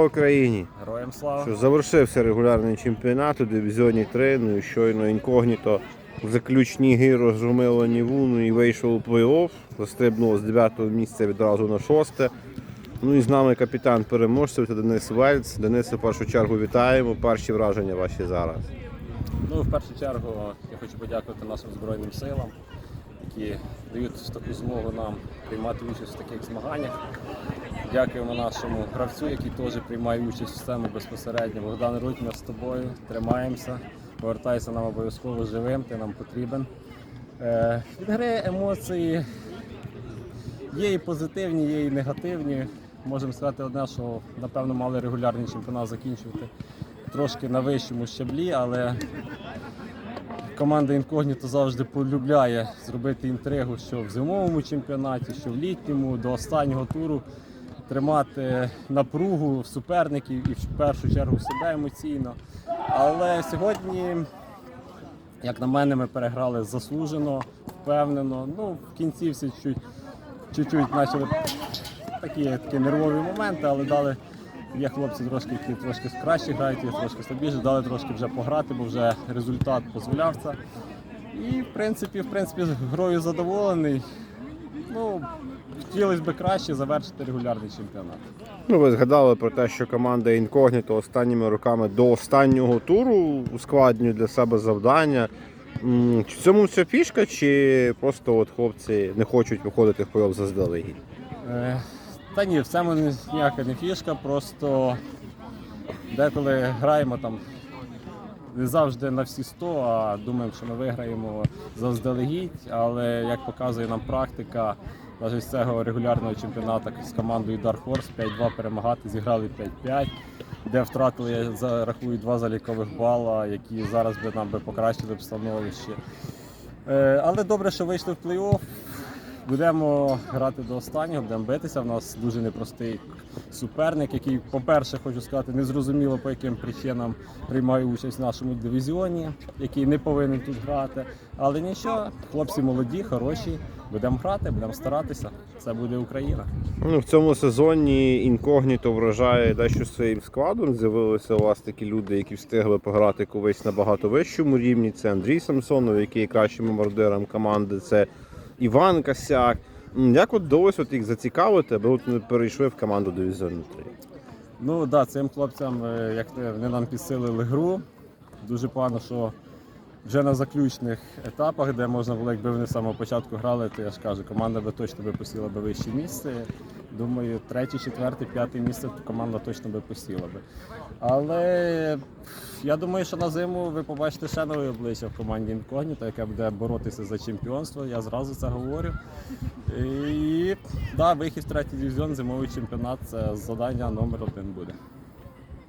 Україні! Героям слава. Що завершився регулярний чемпіонат у дивізіоні 3, ну і щойно інкогніто в заключній грі розгромило Ніву, ну і вийшов у плей-офф, застрибнуло з 9 місця відразу на 6. Ну і з нами капітан переможців це Денис Вельц. Денисе, в першу чергу вітаємо. Перші враження ваші зараз. Ну, в першу чергу я хочу подякувати нашим Збройним силам, які дають таку змогу нам приймати участь в таких змаганнях. Дякуємо нашому гравцю, який теж приймає участь в цьому безпосередньо. Богдан Рудь, ми з тобою тримаємося. Повертайся нам обов'язково живим, ти нам потрібен. Е, від гри емоції є і позитивні, є і негативні. Можемо сказати одне, що напевно мали регулярний чемпіонат закінчувати трошки на вищому щаблі, але команда Інкогніто завжди полюбляє зробити інтригу, що в зимовому чемпіонаті, що в літньому, до останнього туру тримати напругу суперників і в першу чергу себе емоційно. Але сьогодні, як на мене, ми переграли заслужено, впевнено. Ну, в кінці всі чуть, чуть-чуть почали такі, такі нервові моменти, але дали. Є хлопці трошки, які трошки краще грають, є трошки слабіше, дали трошки вже пограти, бо вже результат дозволяв це. І в принципі, в принципі, грою задоволений. Ну, хотілося б краще завершити регулярний чемпіонат. Ну, ви згадали про те, що команда інкогніто останніми роками до останнього туру ускладнює для себе завдання. М, Чи в цьому вся фішка, чи просто от хлопці не хочуть виходити в плей-офф заздалегідь? Е, Та ні, в цьому не- ніяка не фішка, просто деколи граємо там не завжди на всі 100, а думаємо, що ми виграємо заздалегідь. Але як показує нам практика, навіть з цього регулярного чемпіонату з командою Dark Horse 5-2 перемагати, зіграли 5-5, де втратили, я рахую, два залікових бала, які зараз би нам би покращили б становище. Е, Але добре, що вийшли в плей-офф. Будемо грати до останнього, будемо битися. У нас дуже непростий суперник, який, по-перше, хочу сказати, не зрозуміло по яким причинам приймає участь в нашому дивізіоні, який не повинен тут грати. Але нічого, хлопці молоді, хороші. Будемо грати, будемо старатися. Це буде Україна. Ну, в цьому сезоні інкогніто вражає дещо своїм складом. З'явилися у вас такі люди, які встигли пограти колись на багато вищому рівні. Це Андрій Самсонов, який кращим бомбардиром команди. Це Іван Косяк. Як от вдалося от їх зацікавити, аби от не перейшли в команду дивізіону 3? Ну так, да, цим хлопцям, е, як вони нам підсилили гру. Дуже погано, що вже на заключних етапах, де можна було, якби вони з самого початку грали, то я ж кажу, команда би точно би посіла би вище місце. Думаю, третє, четверте, п'яте місце команда точно би посіла би. Але я думаю, що на зиму ви побачите ще нове обличчя в команді Інкогніто, яке буде боротися за чемпіонство. Я зразу це говорю. І да, вихід в третій дивізіон, зимовий чемпіонат це завдання номер один буде.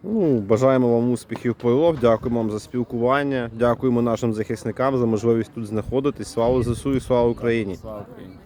Ну, бажаємо вам успіхів плей-офф, дякуємо вам за спілкування, дякуємо нашим захисникам за можливість тут знаходитись. Слава ЗСУ і слава Україні! Слава Україні!